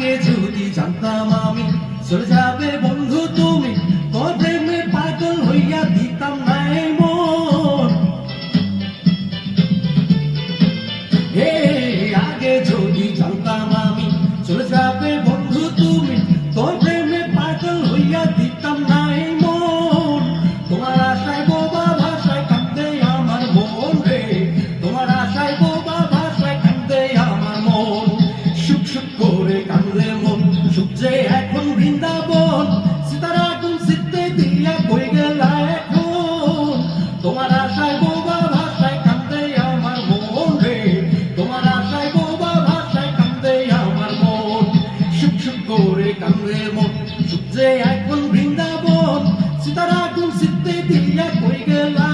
আগে যদি জানতাম আমি, চলে যাবে বন্ধু তুমি তোর প্রেমে পাগল হইয়া দিতাম না মন। আগে যদি জানতাম আমি, চলে যাবে বৃন্দাবন সীতারা আগুন সিদ্ধে দিয়া কই গেলা এখন। তোমার আশায় বোবা ভাষায় কান্দে আমার মন রে। তোমার আশায় বোবা ভাষায় কান্দে আমার মন। সুখ সুখ করে কান্দে মন। সুখ যে এখন বৃন্দাবন সীতারা আগুন সিদ্ধে দিয়া কই গেলা